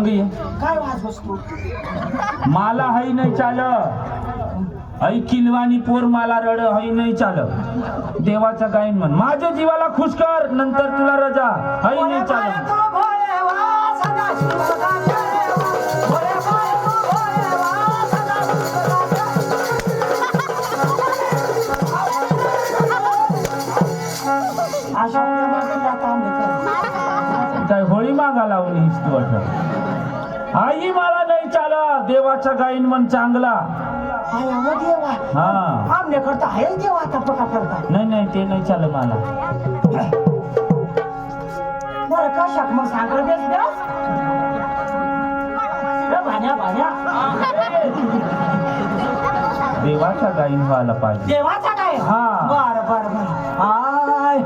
उसको मला हई नाही चाल हई किलवानी पोर मला रड हई नाही चाल देवाचा गायन म्हण माझ्या जीवाला खुश कर नंतर तुला रजा हई नाही चाल. अशा काय होळी मागा लावली तू वाटत. आई मला नाही चाल देवाचा गायन म्हण चांगला. हा आमने करता आहे देवा आता पका करता. नाही नाही ते नाही चाल मला. बरं मग सांगा बेस बेस? ए, भाण्या भाण्या. देवाचा गायन व्हायला पाहिजे. देवाचा काय हा. बर बर बर. आय.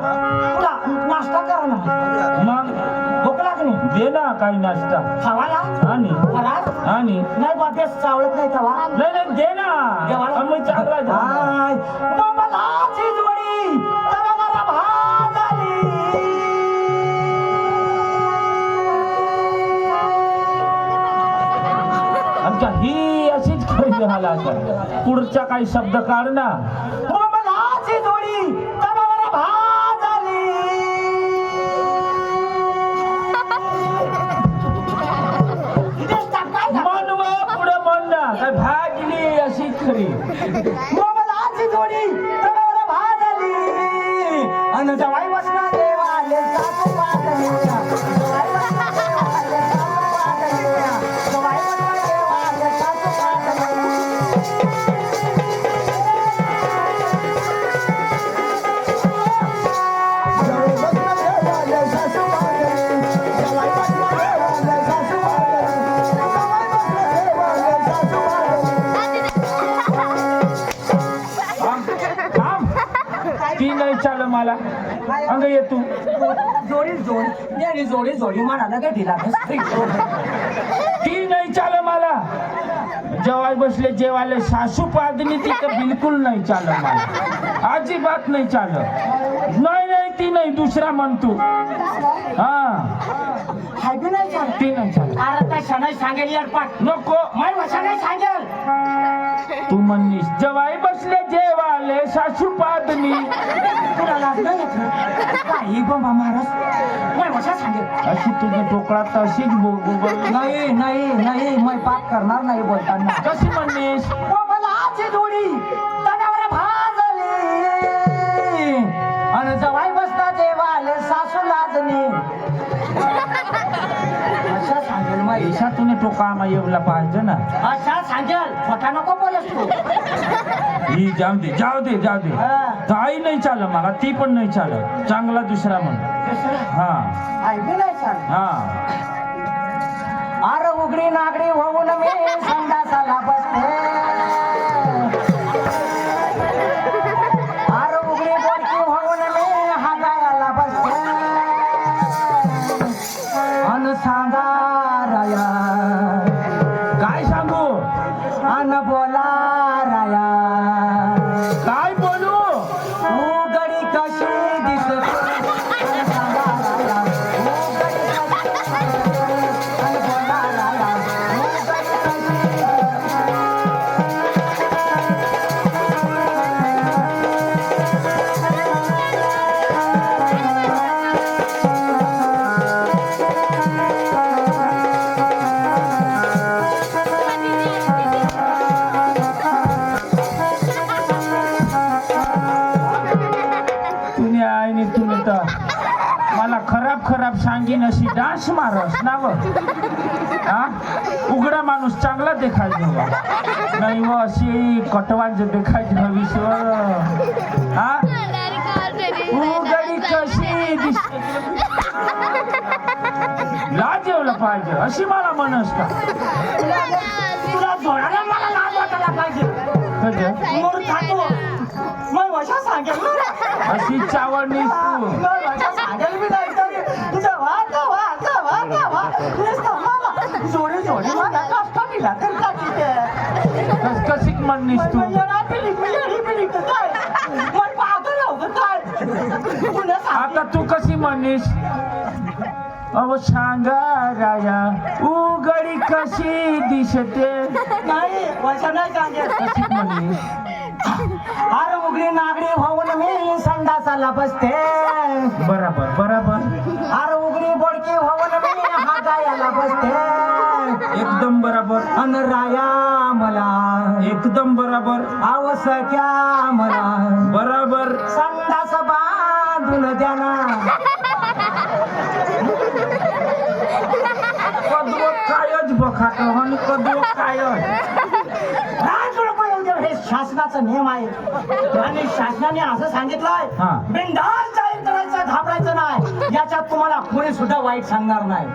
तुला नाश्ता करा ना. मग? दे ना काही नाश्ता. खावाला आणि? खराब आणि? नाही बाबेस चावळत नाही तवा. नाही नाही दे ना. देवाला आम्ही चांगला झाला. आय बाबालाची जोडी तवा मला भात आली. आमच्या ही अशीच खरी झाला आता. पुढचा काही शब्द काढ ना. बाबालाची जोडी थांब. ती नाही चाल मला. अंग ये तू. जोडी जोडी नेली जोडी जोडी म्हणाला का दिला ती नाही चाल मला. जेवाय बसले जेवायला सासू पादनी ती तर बिलकुल नाही चाल मला. अजिबात नाही चाल नाही नाही ती नाही दुसरा म्हणतो हा. नाही चाल ती नाही चाल अरे सांगेल यार पाठ. नको. नाही सांगेल. तू म्हणलीस जवाई बसले जेवाले सासू पादनी तुला लाज नाही येत? ना? काही बंबा महाराज माय भाषा सांगेल. अशी तुझ्या टोकळात अशीच बो- बोल नाही नाही नाही मै पाप करणार नाही बोलताना. कशी म्हणलीस? मला जोडी तटावर भाजली. आणि जवाई बसता देवाले सासू लाजनी सांगेल माई ऐसा तुने टोका आम्हा येवला पाहिजे ना. अशा सांगेल. खोटा नको बोलस तू. ही जाऊ दे जाऊ दे जाऊ दे. ताई नाही चाल मला ती पण नाही चालत. चांगला दुसरा म्हण. हा. ऐकू नाही सांग हा. अरे उघडी नागडी होऊन मी संडासाला सांगीन अशी डान्स मारस ना व हा? उघडा माणूस चांगला देखायचं बा. नाही व अशी कटवांच देखायची भविष्य हा? उघडी कशी दिसते? लाज येवलं पाहिजे. अशी मला म्हणस का तुला जोडायला मला लाज वाटायला पाहिजे. मोर मग वशा सांगेल अशी चावडणीस तू मग वशा सांगेल मी नाही तरी तुझं वा का वा का वा का वा नुसतं मला जोडी जोडी मला कष्ट दिला तर का तिथे कस कशी म्हणलीस तू मग येडा पिली मी येडी पिली का काय मग पागल हो का सांग आता तू कशी म्हणलीस अव सांगा राया उघडी कशी दिसते? नाही वचन नाही सांगेल कशी म्हणे अरे उघडी नागडी होऊन मी संडासाला बसते. बराबर बराबर. अरे उघडी बोडकी होऊन मी हागायला बसते. एकदम बराबर. अन राया मला. एकदम बराबर. आवसक्या मला. बराबर. संडास बांधून द्या ना कदव कायच बखाट. आणि कदव देऊ. हे शासनाचा नियम आहे. आणि शासनाने असं सांगितलंय हा. घाबरायचं नाही. याच्यात तुम्हाला कोणी सुद्धा वाईट सांगणार नाही.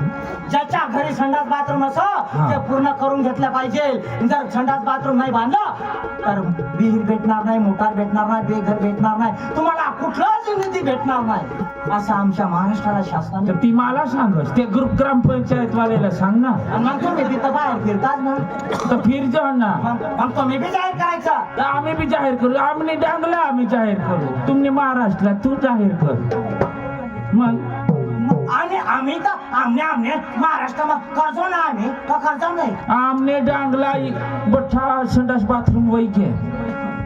ज्याच्या घरी संडास बाथरूम असो. ते पूर्ण करून घेतलं पाहिजे. जर संडास बाथरूम नाही बांधलं तर विहीर भेटणार नाही मोटार भेटणार नाही बेघर भेटणार नाही. तुम्हाला कुठलाच निधी भेटणार नाही. असं आमच्या महाराष्ट्राला शासनाने ती मला सांगस ते ग्रुप ग्रामपंचायत वाल्याला सांग ना. मग तुम्ही तिथं बाहेर फिरतात ना. तर फिर जाऊ ना मग तुम्ही बी जाहीर करायचं. तर आम्ही बी जाहीर करू. आम्ही डांगला आम्ही जाहीर करू. तुम्ही महाराष्ट्रात तू जाहीर कर. मग? आणि आम्ही तर आमने आमने महाराष्ट्रामध्ये करतो ना आम्ही? का करतो नाही? आमने डांगला बठ्ठा संडास बाथरूम वै घे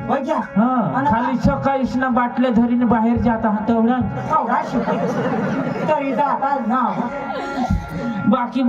होय क्या? हा आणि खाली सकाळीच ना बाटल्या धरीने बाहेर जात आहात तेवढा एवढा शिकायचं. तरी ना बाकी